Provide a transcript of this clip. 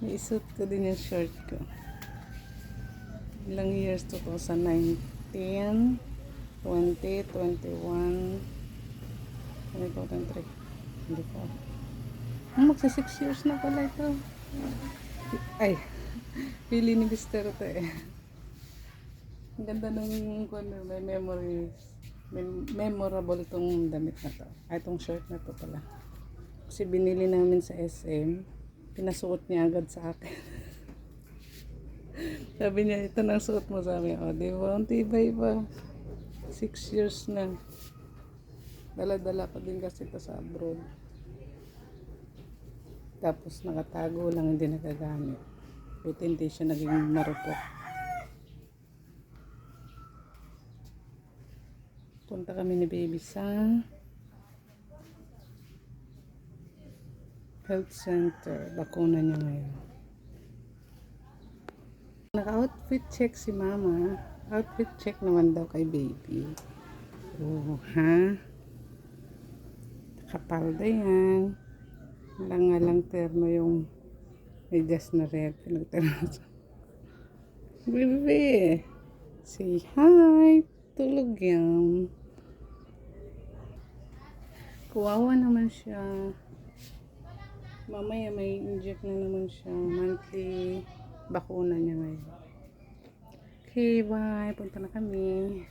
Naisuot ko din yung short ko. Ilang years? 2019, 20, 21, 22, 23. Hindi ko. Ah, magsa 6 years na pala ito. Ay, pili ni Mister ito eh. Ang ganda ano, may memories. May memorable tong damit na to. Ay, itong shirt na to pala. Kasi binili namin sa SM. Pinasuot niya agad sa akin. Sabi niya, ito na ang suot mo sa amin. O, di ba? Ang tibay pa. Six years na. Dala-dala ko din kasi ito sa abroad. Tapos nakatago lang, hindi nagagamit. Buti hindi siya naging marupok. Punta kami ni baby sa health center. Bakuna niya ngayon. Naka-outfit check si mama. Outfit check naman daw kay baby. Oh, ha? Kapalda yan. Lang nga lang terno yung medyas na red. Pinagterno sa... Baby! Say hi! Tulog yan. Kuwawa naman siya. Mamaya may inject na naman siya. Monthly bakuna niya ngayon. Okay, bye. Punta na kami.